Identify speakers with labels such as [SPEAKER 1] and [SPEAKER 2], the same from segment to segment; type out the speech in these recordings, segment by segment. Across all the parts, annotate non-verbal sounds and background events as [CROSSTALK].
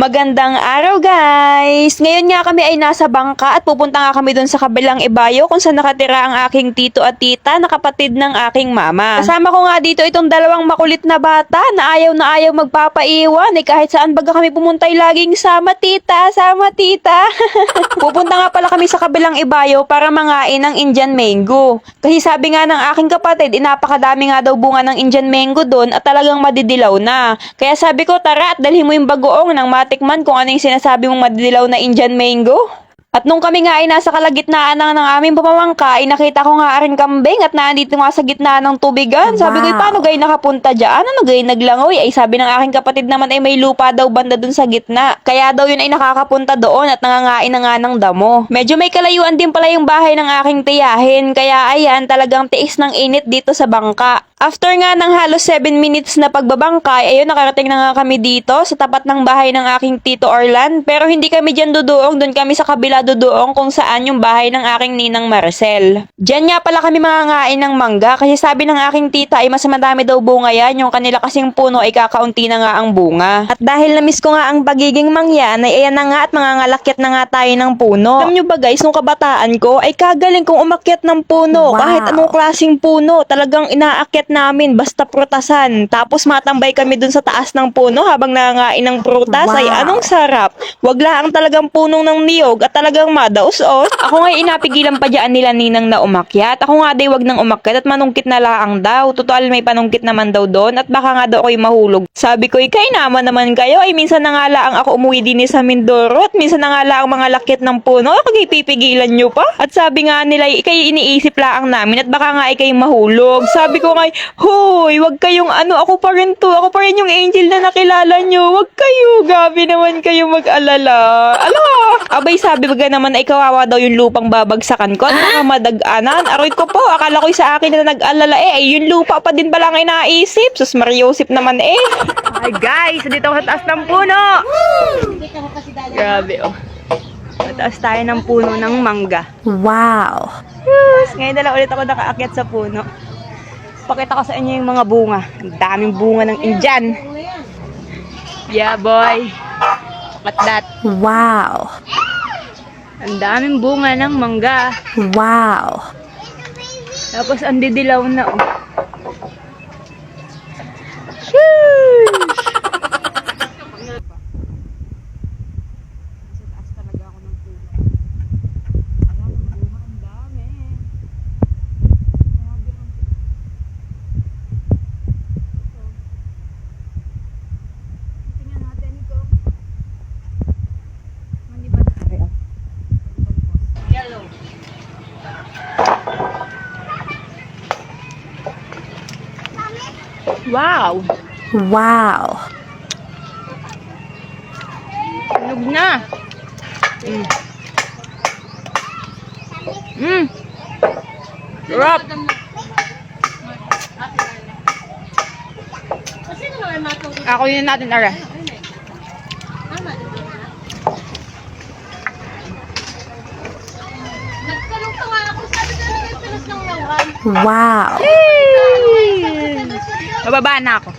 [SPEAKER 1] Magandang araw guys! Ngayon nga kami ay nasa bangka at pupunta nga kami dun sa kabilang ibayo kung saan nakatira ang aking tito at tita na kapatid ng aking mama. Kasama ko nga dito itong dalawang makulit na bata na ayaw na ayaw magpapaiwan eh kahit saan baga kami pumunta ay laging sama tita, sama tita. [LAUGHS] Pupunta nga pala kami sa kabilang ibayo para mangain ng Indian mango. Kasi sabi nga ng aking kapatid, eh, napakadami nga daw bunga ng Indian mango doon at talagang madidilaw na. Kaya sabi ko, tara at dalhin mo yung bagoong nang matikman kung ano yung sinasabi mong madidilaw na Indian mango. At nung kami nga ay nasa kalagitnaan ng, ng aming pamamangka, ay nakita ko nga rin kambing at nandito nga sa gitna ng tubigan. Sabi ko,
[SPEAKER 2] Wow.
[SPEAKER 1] paano gay nakapunta dyan? Ano gay naglangoy? Ay sabi ng aking kapatid naman ay may lupa daw banda dun sa gitna. Kaya daw yun ay nakakapunta doon at nangangain na nga ng damo. Medyo may kalayuan din pala yung bahay ng aking tiyahin. Kaya ayan, talagang tiis ng init dito sa bangka. After nga ng halos 7 minutes na pagbabangkay, ayun nakarating na nga kami dito sa tapat ng bahay ng aking Tito Orlan. Pero hindi kami dyan duduong, doon kami sa kabila duduong kung saan yung bahay ng aking ninang Marcel. Diyan nga pala kami mangangain ng mangga kasi sabi ng aking tita ay mas madami daw bunga yan, yung kanila kasing puno ay kakaunti na nga ang bunga. At dahil na-miss ko nga ang pagiging mangyan, ay ayan na nga at mangangalakit na nga tayo ng puno. Alam nyo ba guys, nung kabataan ko, ay kagaling kong umakyat ng puno.
[SPEAKER 2] Wow.
[SPEAKER 1] Kahit anong klaseng puno, talagang inaakyat namin basta prutasan. Tapos matambay kami dun sa taas ng puno habang nangangain ng prutas. Ay
[SPEAKER 2] Wow.
[SPEAKER 1] anong sarap. Wag lang talagang punong ng niyog at talagang madaos-os. Ako nga inapigilan pa dyan nila ninang na umakyat. Ako nga day wag nang umakyat at manungkit na laang daw. Total may panungkit naman daw doon at baka nga daw ako'y mahulog. Sabi ko, ikay naman naman kayo. Ay minsan na nga laang ako umuwi din sa Mindoro at minsan na nga laang mga lakit ng puno. Ako kay pipigilan nyo pa. At sabi nga nila, ikay iniisip laang namin at baka nga ikay mahulog. Sabi ko nga, Hoy, wag kayong ano, ako pa rin to. Ako pa rin yung angel na nakilala nyo. Wag kayo, gabi naman kayo mag-alala. Ala, abay sabi baga naman ay kawawa daw yung lupang babagsakan ko at baka madag-anan. Aroy ko po, akala ko sa akin na nag-alala eh. Ay, yung lupa pa din pala ang inaisip. Sus, Mariosip naman eh. Ay guys, dito ako sa taas ng puno. Grabe oh. Sa taas tayo ng puno ng mangga.
[SPEAKER 2] Wow.
[SPEAKER 1] Yes, ngayon na lang ulit ako nakaakyat sa puno. Pakita ko sa inyo yung mga bunga. Ang daming bunga ng Indian. Yeah, boy. Look at that.
[SPEAKER 2] Wow.
[SPEAKER 1] Ang daming bunga ng mangga.
[SPEAKER 2] Wow.
[SPEAKER 1] Tapos ang didilaw na. Oh. Wow!
[SPEAKER 2] Wow.
[SPEAKER 1] Tulog na. Mm. Mm. Sarap. Ako yun natin, Ara.
[SPEAKER 3] Nagtanong pa nga ako, sabi ko na may pinos ng yawan.
[SPEAKER 2] Wow.
[SPEAKER 1] Bababa na ako.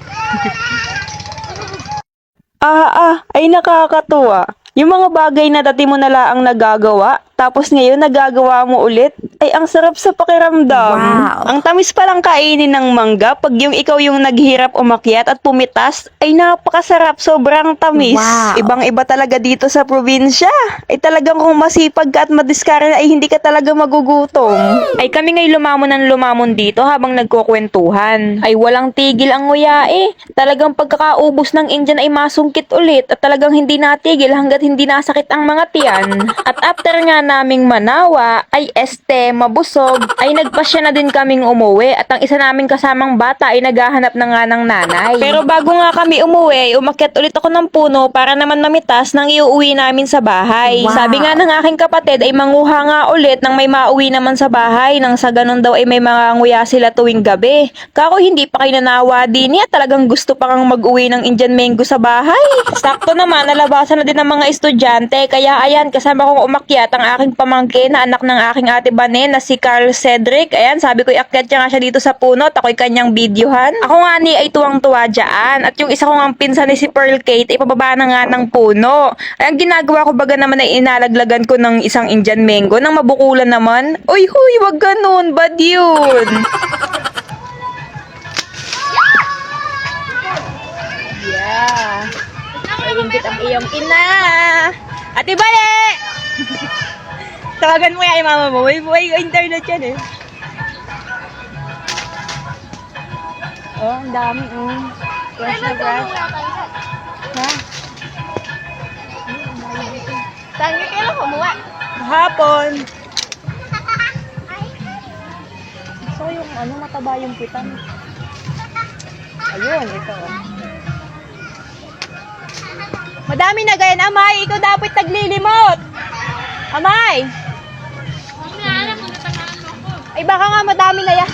[SPEAKER 1] ah, ah, ay nakakatuwa. Yung mga bagay na dati mo na laang nagagawa, tapos ngayon nagagawa mo ulit, ay ang sarap sa pakiramdam.
[SPEAKER 2] Wow.
[SPEAKER 1] Ang tamis palang kainin ng mangga pag yung ikaw yung naghirap umakyat at pumitas, ay napakasarap, sobrang tamis.
[SPEAKER 2] Wow.
[SPEAKER 1] Ibang-iba talaga dito sa probinsya. Ay talagang kung masipag ka at madiskarte ay hindi ka talaga magugutom. Ay kami ngay lumamon ng lumamon dito habang nagkukwentuhan. Ay walang tigil ang nguya eh. Talagang pagkakaubos ng Indian ay masungkit ulit at talagang hindi natigil hanggat hindi nasakit ang mga tiyan. At after nga naming manawa ay este mabusog ay nagpasya na din kaming umuwi at ang isa naming kasamang bata ay naghahanap na nga ng nanay. Pero bago nga kami umuwi, umakyat ulit ako ng puno para naman mamitas nang iuwi namin sa bahay.
[SPEAKER 2] Wow.
[SPEAKER 1] Sabi nga ng aking kapatid ay manguha nga ulit nang may mauwi naman sa bahay nang sa ganun daw ay may mga nguya sila tuwing gabi. Kako hindi pa kayo nanawa din niya talagang gusto pa kang mag-uwi ng Indian mango sa bahay. Sakto naman nalabasan na din ng mga estudyante kaya ayan kasama kong umakyat ang aking aking pamangkin na anak ng aking ate Banen na si Carl Cedric. Ayan, sabi ko iakyat niya nga siya dito sa puno at ako'y kanyang videohan. Ako nga ni ay tuwang-tuwa dyan. At yung isa ko nga pinsan ni si Pearl Kate, ipababa na nga ng puno. Ay, ang ginagawa ko baga naman ay inalaglagan ko ng isang Indian mango nang mabukulan naman. Uy, huy, wag ganun, bad yun. Yeah. Naiingit ang iyong ina. Ate Bale! [LAUGHS] Tawagan mo yung mama mo. May buhay internet yan eh. Oh, ang dami. Oh. Fresh na fresh. Ha?
[SPEAKER 3] Tangi kailan kumuha?
[SPEAKER 1] Hapon. [LAUGHS] Ko yung ano, mataba yung pitan. Ayun, ito. Madami na ganyan. Amay, ikaw dapat taglilimot. Amay! Baka nga madami na yan.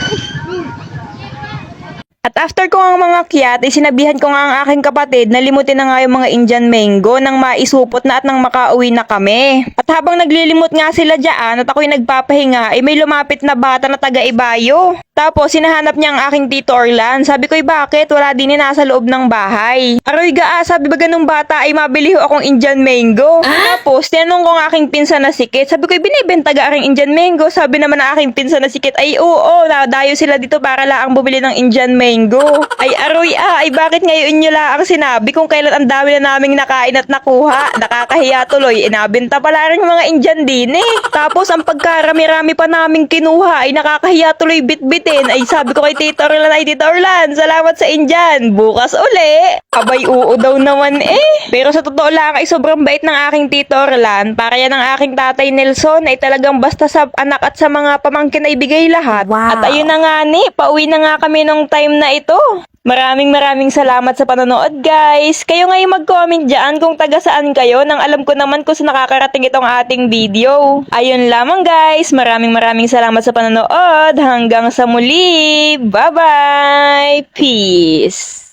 [SPEAKER 1] At after ko ang mga kiyat, isinabihan ko nga ang aking kapatid na limutin na nga yung mga Indian mango nang maisupot na at nang makauwi na kami. At habang naglilimot nga sila dyan at ako'y nagpapahinga, ay may lumapit na bata na taga-ibayo. Tapos, sinahanap niya ang aking tito Orlan. Sabi ko, "Eh, bakit? Wala din nasa loob ng bahay. Aroy ga, ah, sabi ba ganung bata ay mabili ho akong Indian mango. Tapos, tinanong ko ang aking pinsan na sikit. Sabi ko, "Eh, binibenta ga aking Indian mango. Sabi naman ng aking pinsan na sikit, ay oo, nadayo sila dito para laang bumili ng Indian mango. [LAUGHS] Ay aroy ah, ay bakit ngayon nyo lang sinabi kung kailan ang dami na naming nakain at nakuha. Nakakahiya tuloy, inabenta pala rin mga Indian din eh. Tapos ang pagkarami-rami pa naming kinuha ay nakakahiya tuloy bit-bitin. Ay sabi ko kay Tito Orlan, ay Tito Orlan, salamat sa Indian. Bukas uli. Abay oo daw naman eh. Pero sa totoo lang ay sobrang bait ng aking Tito Orlan. Para yan ang aking tatay Nelson ay talagang basta sa anak at sa mga pamangkin ay bigay lahat.
[SPEAKER 2] Wow.
[SPEAKER 1] At ayun na nga ni, pauwi na nga kami nung time na ito. Maraming maraming salamat sa panonood guys. Kayo ngayon mag-comment dyan kung taga saan kayo nang alam ko naman kung saan nakakarating itong ating video. Ayun lamang guys. Maraming maraming salamat sa panonood. Hanggang sa muli. Bye-bye. Peace.